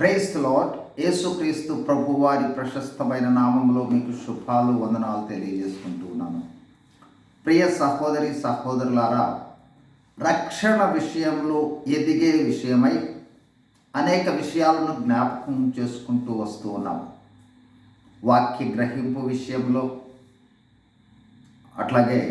Price lord యేసుక్రీస్తు ప్రభు వారి ప్రశస్తమైన నామంలో మీకు శుభాలు వందనాలు తెలియజేసుకుంటూ ఉన్నాను. ప్రియ సహోదరి సహోదరులారా రక్షణ విషయంలో ఎదిగే విషయమై అనేక విషయాలను జ్ఞాపకం చేసుకుంటూ వస్తూ ఉన్నాము వాక్య గ్రహింపు విషయంలో అట్లాగే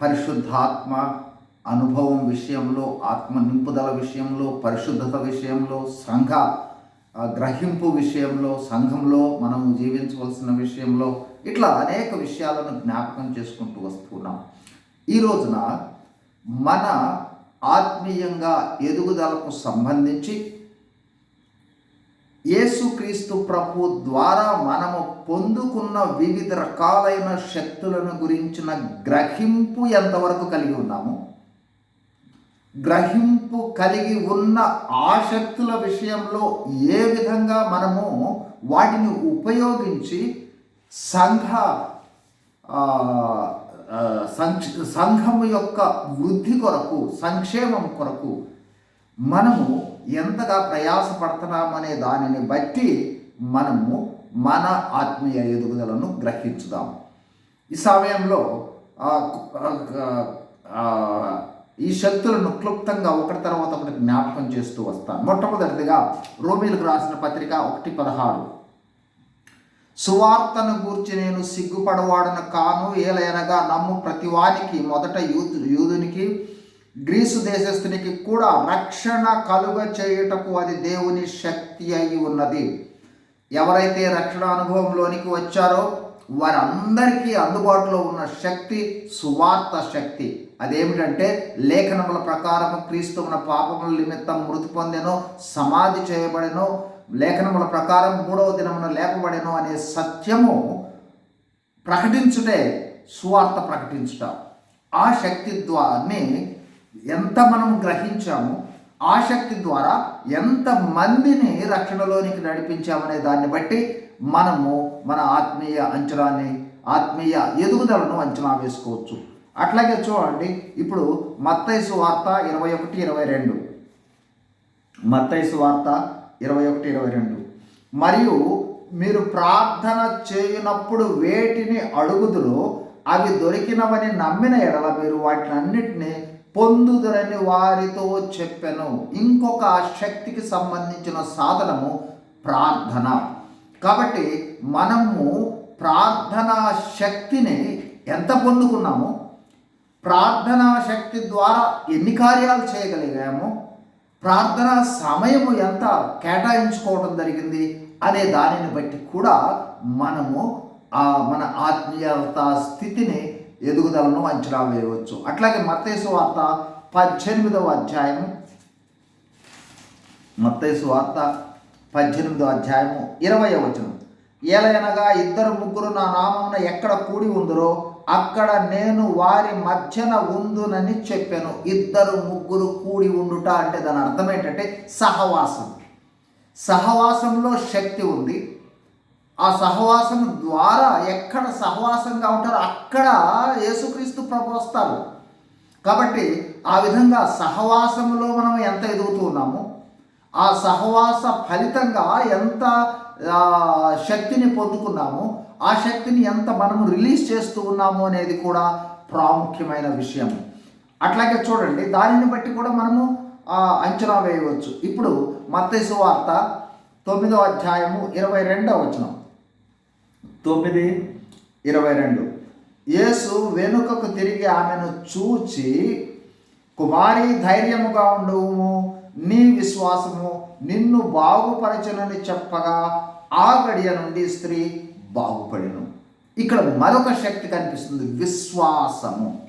పరిశుద్ధాత్మ అనుభవం విషయంలో ఆత్మ నింపుదల విషయంలో పరిశుద్ధత విషయంలో సంఘ గ్రహింపు విషయంలో సంఘంలో మనం జీవించవలసిన విషయంలో ఇట్లా అనేక విషయాలను జ్ఞాపకం చేసుకుంటూ వస్తున్నాం ఈ రోజున మన ఆత్మీయంగా ఎదుగుదలకు సంబంధించి యేసుక్రీస్తు ప్రభు ద్వారా మనము పొందుకున్న వివిధ రకాలైన శక్తులను గురించిన గ్రహింపు ఎంతవరకు కలిగి ఉన్నాము? గ్రహింపు కలిగి ఉన్న ఆసక్తుల విషయంలో ఏ విధంగా మనము వాటిని ఉపయోగించి సంఘ ఆ, సంఘము యొక్క వృద్ధి కొరకు సంక్షేమం కొరకు మనము ఎంతగా ప్రయాసపడుతున్నామనే దానిని బట్టి మనము మన ఆత్మీయ ఎదుగుదలను గ్రహించుదాం. ఈ సమయంలో ఈ శక్తులను క్లుప్తంగా ఒకటి తర్వాత ఒకటి జ్ఞాపకం చేస్తూ వస్తాను. మొట్టమొదటిదిగా రోమిలకు రాసిన పత్రిక ఒకటి పదహారు. సువార్తను గూర్చి నేను సిగ్గుపడవాడను కాను ఏలైనగా నమ్ము ప్రతివానికి మొదట యూదు యూదునికి గ్రీసు దేశస్థునికి కూడా రక్షణ కలుగ చేయుటకు అది దేవుని శక్తి అయి ఉన్నది. ఎవరైతే రక్షణ అనుభవంలోనికి వచ్చారో వారందరికీ అందుబాటులో ఉన్న శక్తి సువార్త శక్తి. అదేమిటంటే లేఖనముల ప్రకారం క్రీస్తు మన పాపముల నిమిత్తం మృతి పొందెను సమాధి చేయబడెనో లేఖనముల ప్రకారం మూడవ దినమున లేపబడెను అనే సత్యము ప్రకటించుటే సువార్త ప్రకటించుట. ఆ శక్తి ద్వారానే ఎంత మనం గ్రహించామో ఆ శక్తి ద్వారా ఎంత మందిని రక్షణలోనికి నడిపించామనే దాన్ని బట్టి మనము మన ఆత్మీయ అంచనాన్ని ఆత్మీయ ఎదుగుదలను అంచనా వేసుకోవచ్చు. అట్లాగే చూడండి ఇప్పుడు మత్తైసు వార్త ఇరవై ఒకటి ఇరవై రెండు. మత్తైసు వార్త ఇరవై ఒకటి ఇరవై రెండు. మరియు మీరు ప్రార్థన చేయనప్పుడు వేటిని అడుగుదురో అవి దొరికినవని నమ్మిన ఎడల మీరు వాటిని అన్నిటినీ పొందుదురని వారితో చెప్పెను. ఇంకొక శక్తికి సంబంధించిన సాధనము ప్రార్థన. కాబట్టి మనము ప్రార్థనా శక్తిని ఎంత పొందుకున్నామో? ప్రార్థనా శక్తి ద్వారా ఎన్ని కార్యాలు చేయగలిగామో? ప్రార్థనా సమయము ఎంత కేటాయించుకోవడం జరిగింది అనే దానిని బట్టి కూడా మనము ఆ మన ఆత్మీయత స్థితిని ఎదుగుదలను అంచనా వేయవచ్చు. అట్లాగే మత్తేసు వార్త పద్దెనిమిదవ అధ్యాయం మత్తేసు వార్త పద్దెనిమిదో అధ్యాయము ఇరవై వచనం. ఏలయనగా ఇద్దరు ముగ్గురు నా నామమున ఎక్కడ కూడి ఉందరో అక్కడ నేను వారి మధ్యన ఉందునని చెప్పాను. ఇద్దరు ముగ్గురు కూడి ఉండుట అంటే దాని అర్థం ఏంటంటే సహవాసం. సహవాసంలో శక్తి ఉంది. ఆ సహవాసం ద్వారా ఎక్కడ సహవాసంగా ఉంటారో అక్కడ యేసుక్రీస్తు ప్రభు వస్తారు కాబట్టి ఆ విధంగా సహవాసంలో మనం ఎంత ఎదుగుతూ ఉన్నామో? ఆ సహవాస ఫలితంగా ఎంత శక్తిని పొందుకున్నామో ఆ శక్తిని ఎంత మనము రిలీజ్ చేస్తూ ఉన్నాము అనేది కూడా ప్రాముఖ్యమైన విషయం. అట్లాగే చూడండి దానిని బట్టి కూడా మనము అంచనా వేయవచ్చు. ఇప్పుడు మత్తయి వార్త తొమ్మిదో అధ్యాయము ఇరవై రెండవ వచనం. తొమ్మిది ఇరవై రెండు. యేసు వెనుకకు తిరిగి ఆమెను చూచి కుమారి ధైర్యముగా ఉండుము. నీ విశ్వాసము నిన్ను బాగుపరచనని చెప్పగా ఆ గడియ నుండి స్త్రీ బాగుపడిను. ఇక్కడ మరొక శక్తి కనిపిస్తుంది విశ్వాసము.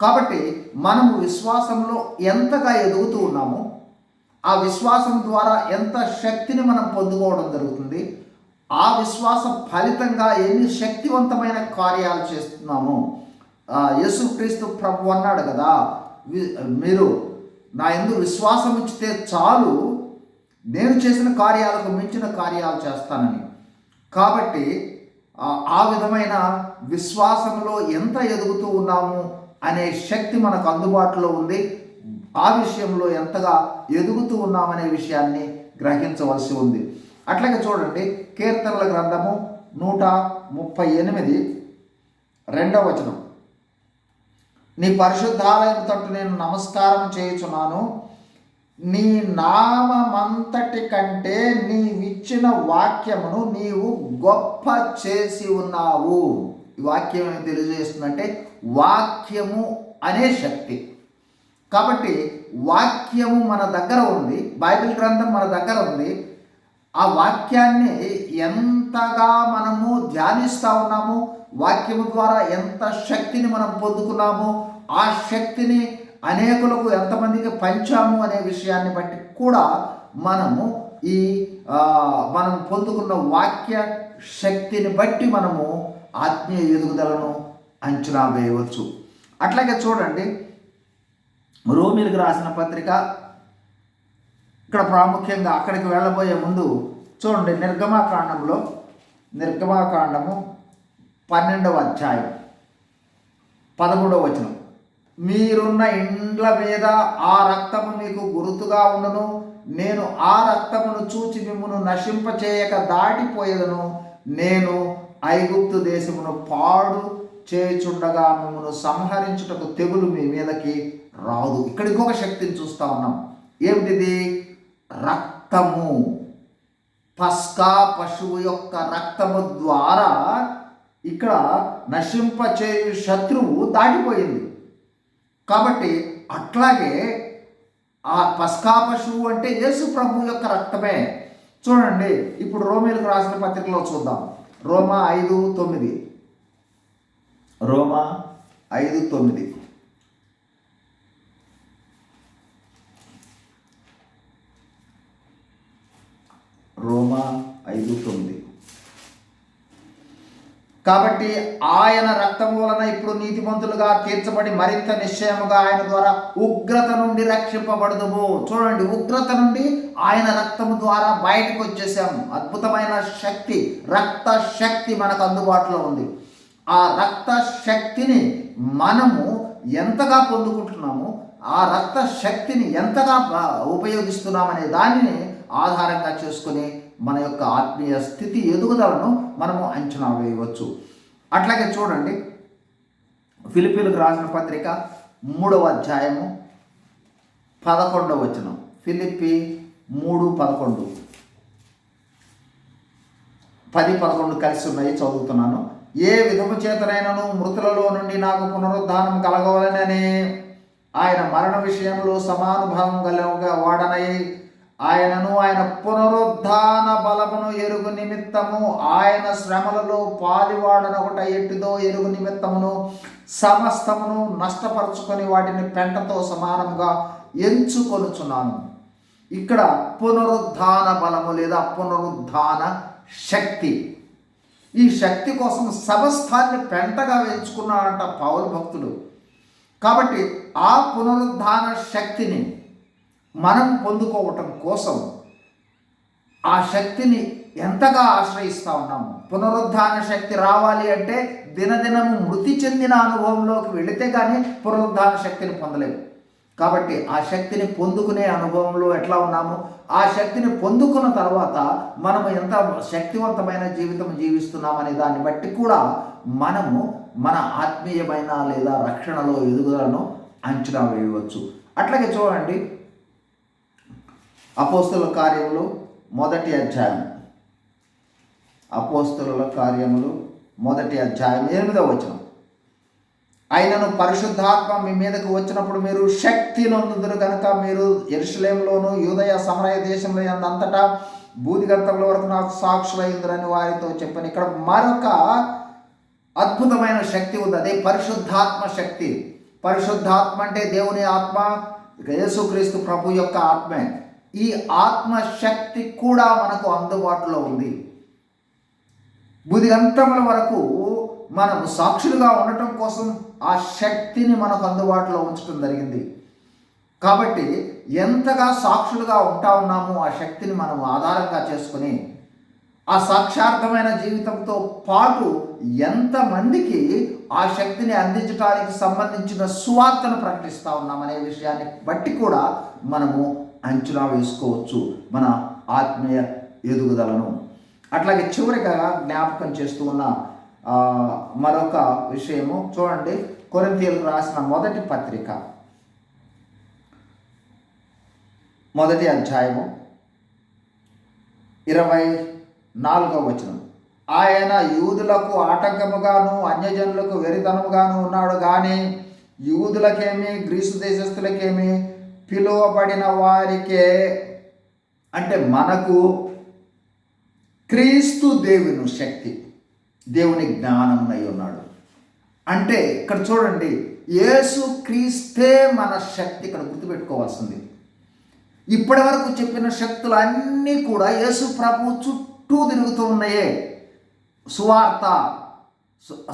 కాబట్టి మనము విశ్వాసంలో ఎంతగా ఎదుగుతూ ఉన్నామో ఆ విశ్వాసం ద్వారా ఎంత శక్తిని మనం పొందుకోవడం జరుగుతుంది ఆ విశ్వాస ఫలితంగా ఎన్ని శక్తివంతమైన కార్యాలు చేస్తున్నామో. యేసుక్రీస్తు ప్రభు అన్నాడు కదా మీరు నా ఎందు విశ్వాసం ఇచ్చితే చాలు నేను చేసిన కార్యాలకు మించిన కార్యాలు చేస్తానని. కాబట్టి ఆ- ఆ విధమైన విశ్వాసంలో ఎంత ఎదుగుతూ ఉన్నాము అనే శక్తి మనకు అందుబాటులో ఉంది. ఆ విషయంలో ఎంతగా ఎదుగుతూ ఉన్నామనే విషయాన్ని గ్రహించవలసి ఉంది. అట్లాగే చూడండి కీర్తనల గ్రంథము నూట ముప్పై ఎనిమిది రెండవ వచనం. నీ పరిశుద్ధాలయం తట్టు నేను నమస్కారం చేయుచున్నాను. నీ నామంతటి కంటే నీవిచ్చిన వాక్యమును నీవు గొప్ప చేసి ఉన్నావు. ఈ వాక్యం ఏమి తెలియజేస్తుందంటే వాక్యము అనే శక్తి. కాబట్టి వాక్యము మన దగ్గర ఉంది బైబిల్ గ్రంథం మన దగ్గర ఉంది. ఆ వాక్యాన్ని ఎంతగా మనము ధ్యానిస్తూ ఉన్నాము వాక్యము ద్వారా ఎంత శక్తిని మనం పొందుకున్నాము ఆ శక్తిని అనేకులకు ఎంతమందికి పంచాము అనే విషయాన్ని బట్టి కూడా మనము ఈ మనం పొందుకున్న వాక్య శక్తిని బట్టి మనము ఆత్మీయ ఎదుగుదలను అంచనా వేయవచ్చు. అట్లాగే చూడండి రోమిలకు రాసిన పత్రిక ఇక్కడ ప్రాముఖ్యంగా అక్కడికి వెళ్ళబోయే ముందు చూడండి నిర్గమాకాండంలో నిర్గమాకాండము పన్నెండవ అధ్యాయం పదమూడవ వచనం. మీరున్న ఇండ్ల మీద ఆ రక్తము మీకు గుర్తుగా ఉండను. నేను ఆ రక్తమును చూచి మిమ్మను నశింపచేయక దాటిపోయేదను. నేను ఐగుప్తు దేశమును పాడు చేయుచుండగా మిమ్మను సంహరించుటకు తెగులు మీ మీదకి రాదు. ఇక్కడ ఇంకొక శక్తిని చూస్తా ఉన్నాం. ఏమిటిది? రక్తము. పస్కా పశువు యొక్క రక్తము ద్వారా ఇక్కడ నశింపచేయు శత్రువు దాటిపోయింది. కాబట్టి అట్లాగే ఆ పస్కా పశువు అంటే యేసు ప్రభు యొక్క రక్తమే. చూడండి ఇప్పుడు రోమిలకు రాసిన పత్రికలో చూద్దాం. రోమా ఐదు తొమ్మిది. రోమా ఐదు తొమ్మిది. రోమా ఐదు తొమ్మిది. కాబట్టి ఆయన రక్తం వలన ఇప్పుడు నీతిమంతులుగా తీర్చబడి మరింత నిశ్చయముగా ఆయన ద్వారా ఉగ్రత నుండి రక్షింపబడదుము. చూడండి ఉగ్రత నుండి ఆయన రక్తము ద్వారా బయటకు వచ్చేసాము అద్భుతమైన శక్తి రక్త శక్తి మనకు అందుబాటులో ఉంది. ఆ రక్త శక్తిని మనము ఎంతగా పొందుకుంటున్నాము ఆ రక్త శక్తిని ఎంతగా ఉపయోగిస్తున్నామనే దానిని ఆధారంగా చేసుకుని మన యొక్క ఆత్మీయ స్థితి ఎదుగుదలను మనము అంచనా వేయవచ్చు. అట్లాగే చూడండి ఫిలిపీలకు రాసిన పత్రిక మూడవ అధ్యాయము పదకొండవ వచనం. ఫిలిపి మూడు పదకొండు. పది పదకొండు కలిసి ఉన్నాయి చదువుతున్నాను. ఏ విధము చేతనైనను మృతులలో నుండి నాకు పునరుద్ధానం కలగవలనని ఆయన మరణ విషయంలో సమానుభావం కలగ వాడనై ఆయనను ఆయన పునరుద్ధాన బలమును ఎరుగు నిమిత్తము. ఆయన శ్రమలలో పాలివాడనొకట ఎట్టిదో ఎరుగు నిమిత్తమును సమస్తమును నష్టపరుచుకొని వాటిని పెంటతో సమానంగా ఎంచుకొనుచున్నాను. ఇక్కడ పునరుద్ధాన బలము లేదా పునరుద్ధాన శక్తి. ఈ శక్తి కోసం సమస్తాన్ని పెంటగా ఎంచుకున్నాడంట పౌలు భక్తుడు. కాబట్టి ఆ పునరుద్ధాన శక్తిని మనం పొందుకోవటం కోసం ఆ శక్తిని ఎంతగా ఆశ్రయిస్తూ ఉన్నాము పునరుద్ధాన శక్తి రావాలి అంటే దినదినము మృతి చెందిన అనుభవంలోకి వెళితే కానీ పునరుద్ధాన శక్తిని పొందలేము. కాబట్టి ఆ శక్తిని పొందుకునే అనుభవంలో ఎట్లా ఉన్నాము ఆ శక్తిని పొందుకున్న తర్వాత మనము ఎంత శక్తివంతమైన జీవితం జీవిస్తున్నామనే దాన్ని బట్టి కూడా మనము మన ఆత్మీయమైన లేదా రక్షణలో ఎదుగుదలను అంచనా వేయవచ్చు. అట్లాగే చూడండి అపోస్తుల కార్యములు మొదటి అధ్యాయం. అపోస్తుల కార్యములు మొదటి అధ్యాయం ఎనిమిదవ వచనం. ఆయనను పరిశుద్ధాత్మ మీ మీదకు వచ్చినప్పుడు మీరు శక్తి నొందుదురు కనుక మీరు ఎరుసలేంలోను యూదయ సమరయ దేశంలో అంతటా బూదిగంతంలో వరకు నాకు సాక్షులైందురని వారితో చెప్పాను. ఇక్కడ మరొక అద్భుతమైన శక్తి ఉంది. అదే పరిశుద్ధాత్మ శక్తి. పరిశుద్ధాత్మ అంటే దేవుని ఆత్మ యేసుక్రీస్తు ప్రభు యొక్క ఆత్మే. ఈ ఆత్మ శక్తి కూడా మనకు అందుబాటులో ఉంది. బుధిగంతముల వరకు మనము సాక్షులుగా ఉండటం కోసం ఆ శక్తిని మనకు అందుబాటులో ఉంచడం జరిగింది. కాబట్టి ఎంతగా సాక్షులుగా ఉంటా ఉన్నామో ఆ శక్తిని మనం ఆధారంగా చేసుకుని ఆ సాక్షార్థమైన జీవితంతో పాటు ఎంతమందికి ఆ శక్తిని అందించడానికి సంబంధించిన సువార్తను ప్రకటిస్తూ ఉన్నామనే విషయాన్ని బట్టి కూడా మనము అంచనా వేసుకోవచ్చు మన ఆత్మీయ ఎదుగుదలను. అట్లాగే చివరిగా జ్ఞాపకం చేస్తూ ఉన్న మరొక విషయము చూడండి. కొరింథీయులకు రాసిన మొదటి పత్రిక. మొదటి అధ్యాయము. ఇరవై నాలుగవ వచనం. ఆయన యూదులకు ఆటంకముగాను అన్యజనులకు వెరితనముగాను ఉన్నాడు కానీ యూదులకేమి గ్రీసు దేశస్థులకేమి పిలువబడిన వారికే. అంటే మనకు క్రీస్తు దేవుని శక్తి దేవుని జ్ఞానమునై ఉన్నాడు. అంటే ఇక్కడ చూడండి యేసు క్రీస్తే మన శక్తి ఇక్కడ గుర్తుపెట్టుకోవాల్సింది. ఇప్పటి వరకు చెప్పిన శక్తులు అన్నీ కూడా యేసు ప్రభు చుట్టూ తిరుగుతూ ఉన్నాయే. సువార్త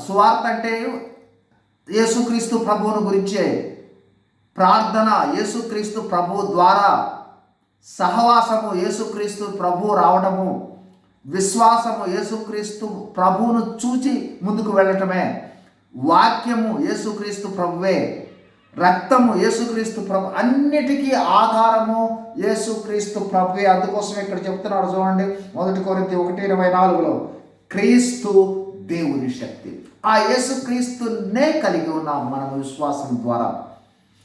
సువార్త అంటే యేసుక్రీస్తు ప్రభువును గురించే. ప్రార్థన యేసుక్రీస్తు ప్రభు ద్వారా సహవాసము యేసుక్రీస్తు ప్రభు రావడము విశ్వాసము యేసుక్రీస్తు ప్రభువును చూచి ముందుకు వెళ్ళటమే. వాక్యము యేసుక్రీస్తు ప్రభువే రక్తము యేసుక్రీస్తు ప్రభు అన్నిటికీ ఆధారము యేసుక్రీస్తు ప్రభువే. అందుకోసం ఇక్కడ చెప్తున్నాడు చూడండి మొదటి కొరింథీ ఒకటి ఇరవై నాలుగులో క్రీస్తు దేవుని శక్తి. ఆ యేసుక్రీస్తునే కలిగి ఉన్నాం మనం విశ్వాసం ద్వారా.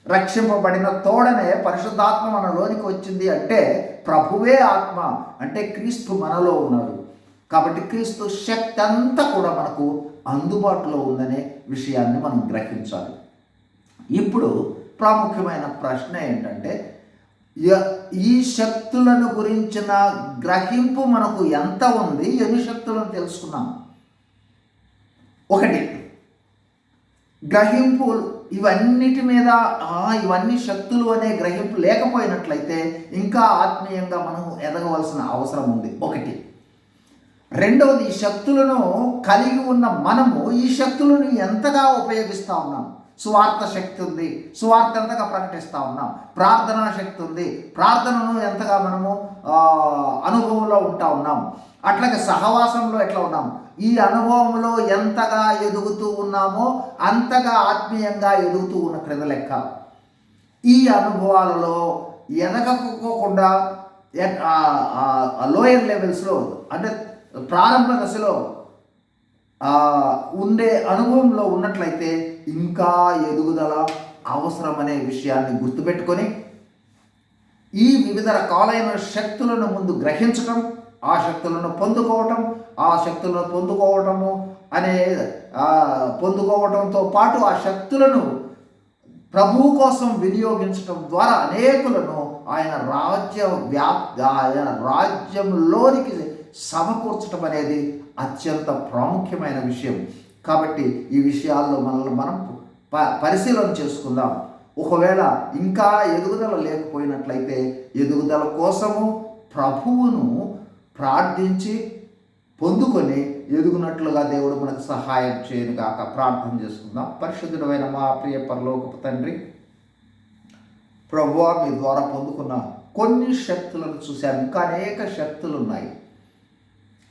రక్షింపబడిన తోడనే పరిశుద్ధాత్మ మనలోనికి వచ్చింది అంటే ప్రభువే ఆత్మ అంటే క్రీస్తు మనలో ఉన్నాడు. కాబట్టి క్రీస్తు శక్తి అంతా కూడా మనకు అందుబాటులో ఉందనే విషయాన్ని మనం గ్రహించాలి. ఇప్పుడు ప్రాముఖ్యమైన ప్రశ్న ఏంటంటే ఈ శక్తులను గురించిన గ్రహింపు మనకు ఎంత ఉంది? ఎన్ని శక్తులను తెలుసుకున్నాం? ఒకటి గ్రహింపు ఇవన్నిటి మీద ఇవన్నీ శక్తులు అనే గ్రహింపు లేకపోయినట్లయితే ఇంకా ఆత్మీయంగా మనం ఎదగవలసిన అవసరం ఉంది. ఒకటి. రెండవది ఈ శక్తులను కలిగి ఉన్న మనము ఈ శక్తులను ఎంతగా ఉపయోగిస్తూ ఉన్నాం? సువార్త శక్తి ఉంది. సువార్త ఎంతగా ప్రకటిస్తూ ఉన్నాం? ప్రార్థనా శక్తి ఉంది. ప్రార్థనను ఎంతగా మనము అనుభవంలో ఉంటా ఉన్నాం? అట్లాగే సహవాసంలో ఎట్లా ఉన్నాం? ఈ అనుభవంలో ఎంతగా ఎదుగుతూ ఉన్నామో అంతగా ఆత్మీయంగా ఎదుగుతూ ఉన్న క్రింద లెక్క. ఈ అనుభవాలలో ఎదగకోకుండా లోయర్ లెవెల్స్లో అంటే ప్రారంభ దశలో ఉండే అనుభవంలో ఉన్నట్లయితే ఇంకా ఎదుగుదల అవసరమనే విషయాన్ని గుర్తుపెట్టుకొని ఈ వివిధ రకాలైన శక్తులను ముందు గ్రహించటం ఆ శక్తులను పొందుకోవటం ఆ శక్తులను పొందుకోవటము అనే పొందుకోవటంతో పాటు ఆ శక్తులను ప్రభువు కోసం వినియోగించటం ద్వారా అనేకులను ఆయన రాజ్య వ్యాప్ ఆయన రాజ్యంలోనికి సమకూర్చటం అనేది అత్యంత ప్రాముఖ్యమైన విషయం. కాబట్టి ఈ విషయాల్లో మనల్ని మనం ప పరిశీలన చేసుకుందాం. ఒకవేళ ఇంకా ఎదుగుదల లేకపోయినట్లయితే ఎదుగుదల కోసము ప్రభువును ప్రార్థించి పొందుకొని ఎదుగునట్లుగా దేవుడు మనకు సహాయం చేయను కాక ప్రార్థన చేసుకుందాం. పరిశుద్ధుడమైన మా ప్రియ పరలోకపు తండ్రి ప్రభువా మీ ద్వారా పొందుకున్న కొన్ని శక్తులను చూశాను. ఇంకా అనేక శక్తులు ఉన్నాయి.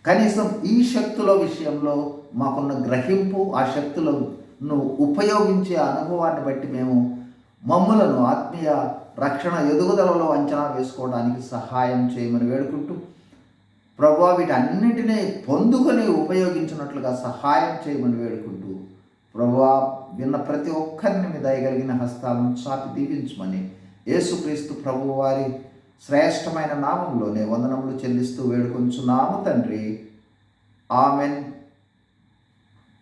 కనీసం ఈ శక్తుల విషయంలో మాకున్న గ్రహింపు ఆ శక్తులను ఉపయోగించే అనుభవాన్ని బట్టి మేము మమ్ములను ఆత్మీయ రక్షణ ఎదుగుదలలో అంచనా వేసుకోవడానికి సహాయం చేయమని వేడుకుంటూ ప్రభు వీటన్నిటినీ పొందుకొని ఉపయోగించినట్లుగా సహాయం చేయమని వేడుకుంటూ ప్రభువా విన్న ప్రతి ఒక్కరిని మీ దయగలిగిన హస్తాలను చాపి దీవించమని యేసుక్రీస్తు ప్రభు వారి శ్రేష్టమైన నామంలోనే వందనములు చెల్లిస్తూ వేడుకొంచున్నాము తండ్రి. Amen.